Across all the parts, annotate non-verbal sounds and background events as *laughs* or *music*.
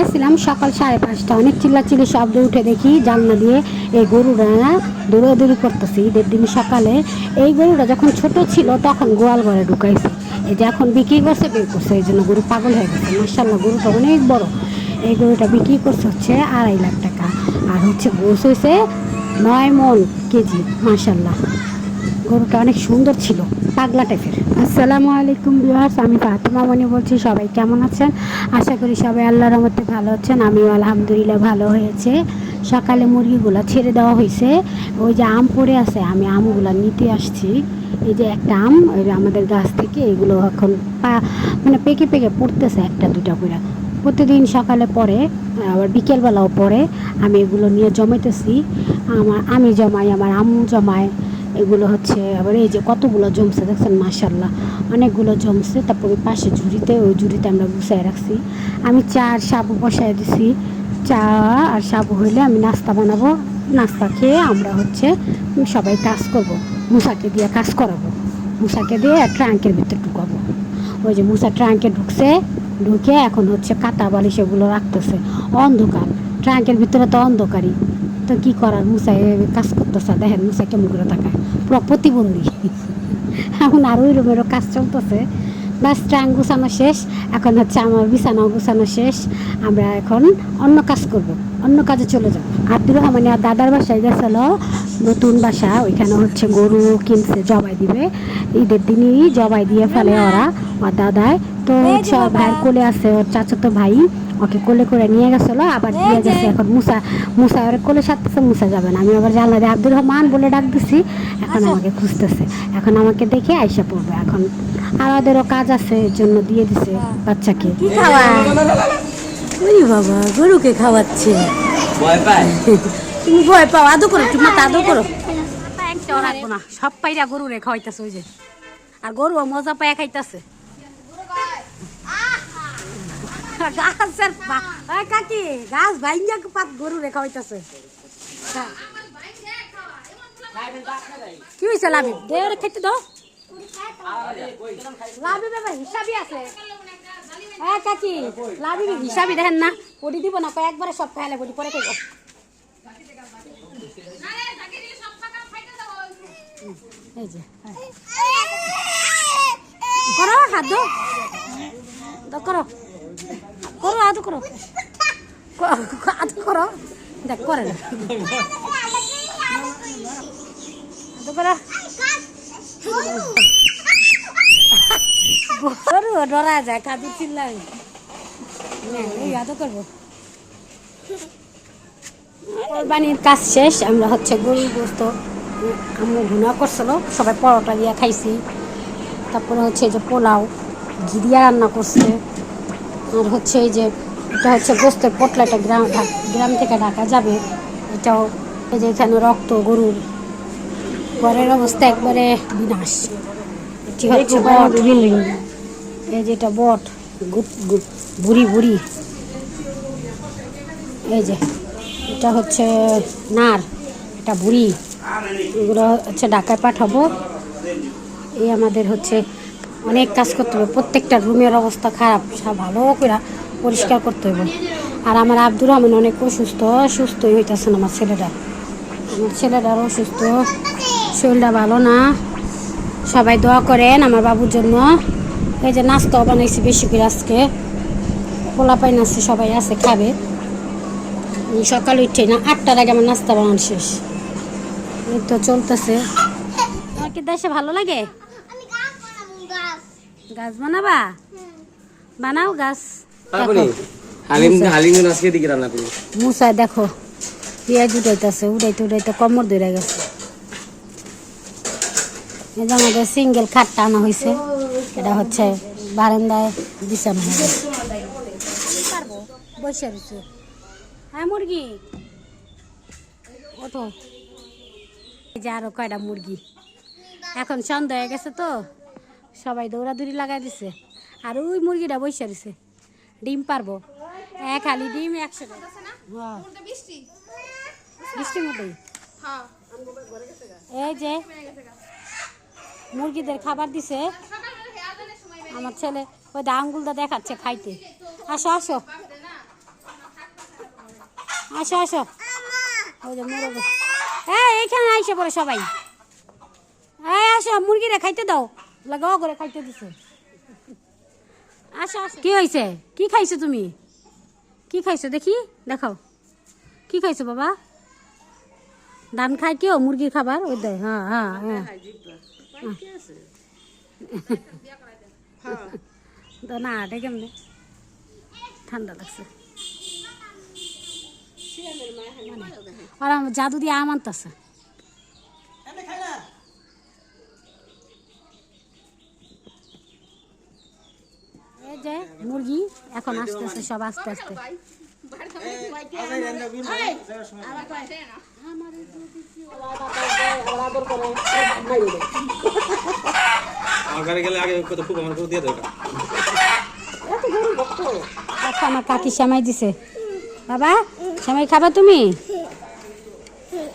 ঘুমাইছিলাম সকাল সাড়ে পাঁচটা। অনেক চিল্লাচিল্লি শব্দ উঠে দেখি জানলা দিয়ে এই গরুটা দৌড়াদৌড়ি করতেছি ঈদের দিন সকালে। এই গরুটা যখন ছোট ছিল তখন গোয়াল ঘরে ঢুকাইছে। এই যে এখন বিক্রি করছে, বের করছে, এই জন্য গরু পাগল হয়ে গেছে। মার্শাল্লাহ গরুটা অনেক বড়। এই গরুটা বিক্রি করছে হচ্ছে আড়াই লাখ টাকা। আর হচ্ছে গোস হয়েছে নয় মন কেজি মার্শাল্লাহ গরুটা অনেক সুন্দর ছিল, পাগলা টাইপের আসসালামু আলাইকুম ভিউয়ার্স, আমি ফাতেমা মনি বলছি, সবাই কেমন আছেন? আশা করি সবাই আল্লাহর রহমতে ভালো আছেন, আমিও আলহামদুলিল্লাহ ভালো হয়েছে। সকালে মুরগিগুলো ছেড়ে দেওয়া হয়েছে, ওই যে আম পড়ে আছে, আমি আমগুলো নিতে আসছি। এই যে একটা আম আমাদের গাছ থেকে এগুলো এখন পা মানে পেকে পেকে পড়তেছে একটা দুটা করে প্রতিদিন সকালে পরে, আবার বিকেলবেলাও পরে, আমি এগুলো নিয়ে জমাইতেছি। আমার আমি জমাই, আমার আম্মু জমায়। এগুলো হচ্ছে আবার এই যে কতগুলো জমছে দেখছেন মাশাল্লাহ অনেকগুলো জমছে, তারপরে পাশে ঝুড়িতে, ওই ঝুড়িতে আমরা গুছাই রাখছি। আমি চা আর সাবু বসাই দিছি। চা আর সাবু হইলে আমি নাস্তা বানাবো। নাস্তা খেয়ে আমরা হচ্ছে সবাই কাজ করব। মুসাকে দিয়ে কাজ করাবো। মুসাকে দিয়ে ট্রাঙ্কের ভিতরে ঢুকাবো। ওই যে মুসা ট্রাঙ্কে ঢুকছে, ঢুকে এখন হচ্ছে কাতা বালিশ এগুলো রাখতেছে। অন্ধকার। ট্রাঙ্কের ভিতরে তো অন্ধকারই। তো কি করার? মুসা এভাবে কাজ করতেছে। দেখেন মুসা কেমন করে তাকায়। পুরো প্রতিবন্ধী। এখন আর ওই রুমেরও কাজ চলতেছে। বাস ট্রাং গুছানো শেষ। এখন হচ্ছে আমার বিছানাও গুছানো শেষ। আমরা এখন অন্য কাজ করব। অন্য কাজে চলে যাব। আব্দুর রহমান আর দাদার বাসায় গেছিল। নতুন বাসা। ওইখানে হচ্ছে গরু কিনছে জবাই দিবে। ঈদের দিনই জবাই দিয়ে ফেলে ওরা আর দাদায় তো ভাইয়ের কোলে আছে ওর চাচা তো ভাই। ওকে কোলে করে নিয়ে গেছিল আবার দিয়ে গেছে এখন মুসা মুসা ওর কোলে সাথে মুসা যাবে না। আমি আবার জানলা দিয়ে আব্দুর রহমান বলে ডাক দিছি এখন আমাকে খুঁজতেছে। এখন আমাকে দেখে আইসা পড়বে। এখন আমাদেরও কাজ আছে এর জন্য দিয়ে দিছে বাচ্চাকে। কি খাওয়া ওই বাবা গরুকে খাওয়াচ্ছে। ভয় পায়? তুমি ভয় পাও আদো করো তুমি মাথা আদো করো। সব পাইরা গরু রে খাওয়াইতেছে ওই যে। আর গরু মজা পায়া খাইতেছে। গাছের কাকি, গাছ ভাইঙ্গা পাত গরু রে খাওয়াইতেছে? কি হয়েছে লাভি দে ওরে খাইতে দাও। আছে। হ্যাঁ কাকি লাভি দেখেন না। পড়ি দিব না একবারে সব খাইলে পড়ি, পরে খাইব। এই যে হ্যাঁ। করো, হাত দো করো। করো হাত করো। হাত করো। দেখ, করে না। করো। ডরা যায় কাজু চিল্লাই এই হাত করব। কোরবানির কাজ শেষ, আমরা হচ্ছে গরু গোস্ত আম্মু ভুনা করছিল, সবাই পরোটা দিয়ে খাইছি। তারপরে হচ্ছে যে পোলাও, ঘি দিয়া রান্না করছে। আর হচ্ছে এই যে এটা হচ্ছে গোস্তের পটলাটা গ্রাম গ্রাম থেকে ঢাকা যাবে। এটাও এই যে এখানে রক্ত গরুর ঘরের অবস্থা একবারে বিনাশ। এটি হচ্ছে বট। এই যে এটা বট বুড়ি বুড়ি। এই যে এটা হচ্ছে নার এটা বুড়ি। এগুলো হচ্ছে ঢাকায় পাঠাবো। এই আমাদের হচ্ছে অনেক কাজ করতে হবে। প্রত্যেকটা রুমের অবস্থা খারাপ ভালো করে পরিষ্কার করতে হবে আর আমার আব্দুর রহমান অনেক অসুস্থ সুস্থই হইতেছে না আমার ছেলেটা। আমার ছেলেটার অসুস্থ, শরীরটা ভালো না। সবাই দোয়া করেন আমার বাবুর জন্য। এই যে নাস্তাও বানাইছি বেশি করে আজকে। পোলা পাই নাচছে সবাই আছে, খাবে। সকাল উঠে না, আটটার আগে আমার নাস্তা বানানো শেষ। এই তো চলতেছে। তোমার কি দেশে ভালো লাগে? গাছ বানাবা? বানাও গাছ। মুসায় দেখো। পেঁয়াজ উঠাইতেছে উঠাইতে উঠাইতে কমর ধরে গেছে। এই যে আমাদের সিঙ্গেল খাটটা আনা হয়েছে এটা হচ্ছে বারান্দায় বিছানো হবে। পারব বসে রয়েছে। হ্যাঁ মুরগি? ওঠো। এই যে আরও কয়টা মুরগি। এখন সন্ধ্যা হয়ে গেছে তো। সবাই দৌড়াদৌড়ি লাগাই দিছে। আর ওই মুরগিটা বসে দিছে। ডিম পারব। এক খালি ডিম একশো হ্যাঁ বৃষ্টির মতোই এই যে মুরগিদের খাবার দিছে। আমার ছেলে ওই দা আঙ্গুলটা দেখাচ্ছে খাইতে। আসো আসো। আসো আসো। ওই যে মুরগি। এই এইখানে আইসে পড়ে সবাই। এই আসো মুরগিরা খাইতে দাও। লাগাও করে খাইতে দিছে। আসো কি হয়েছে কি খাইছো তুমি? কি খাইছো? দেখি দেখাও। কি খাইছো বাবা? ধান খায় কেউ মুরগির খাবার? ওই দেয় হ্যাঁ হ্যাঁ হ্যাঁ। *laughs* না এটা কেমনে? ঠান্ডা লাগছে। আর আমার জাদু দিয়ে আম আনতেছে এই যে মুরগি এখন আস্তে আস্তে। সব আস্তে আস্তে আমার কাকি সেমাই দিছে। বাবা সেমাই খাবা তুমি?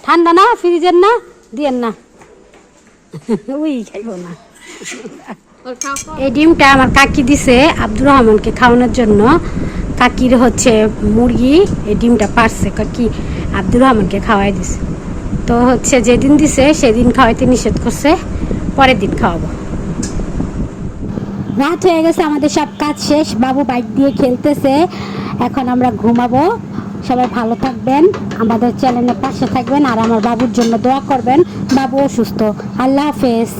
ঠান্ডা না ফ্রিজের না? দিয়েন না। উই খাইব না। এই ডিমটা আমার কাকি দিছে আব্দুর রহমানকে খাওয়ানোর জন্য। কাকির হচ্ছে মুরগি, এই ডিমটা পারছে কাকি আব্দুর রহমানকে খাওয়াই দিছে। তো হচ্ছে যেদিন দিছে সেদিন খাওয়াইতে নিষেধ করছে, পরের দিন খাওয়াবো। রাত হয়ে গেছে, আমাদের সব কাজ শেষ। বাবু বাইক দিয়ে খেলতেছে, এখন আমরা ঘুমাবো। সবাই ভালো থাকবেন, আমাদের চ্যানেলের পাশে থাকবেন আর আমার বাবুর জন্য দোয়া করবেন। বাবু অসুস্থ, আল্লাহ হাফেজ।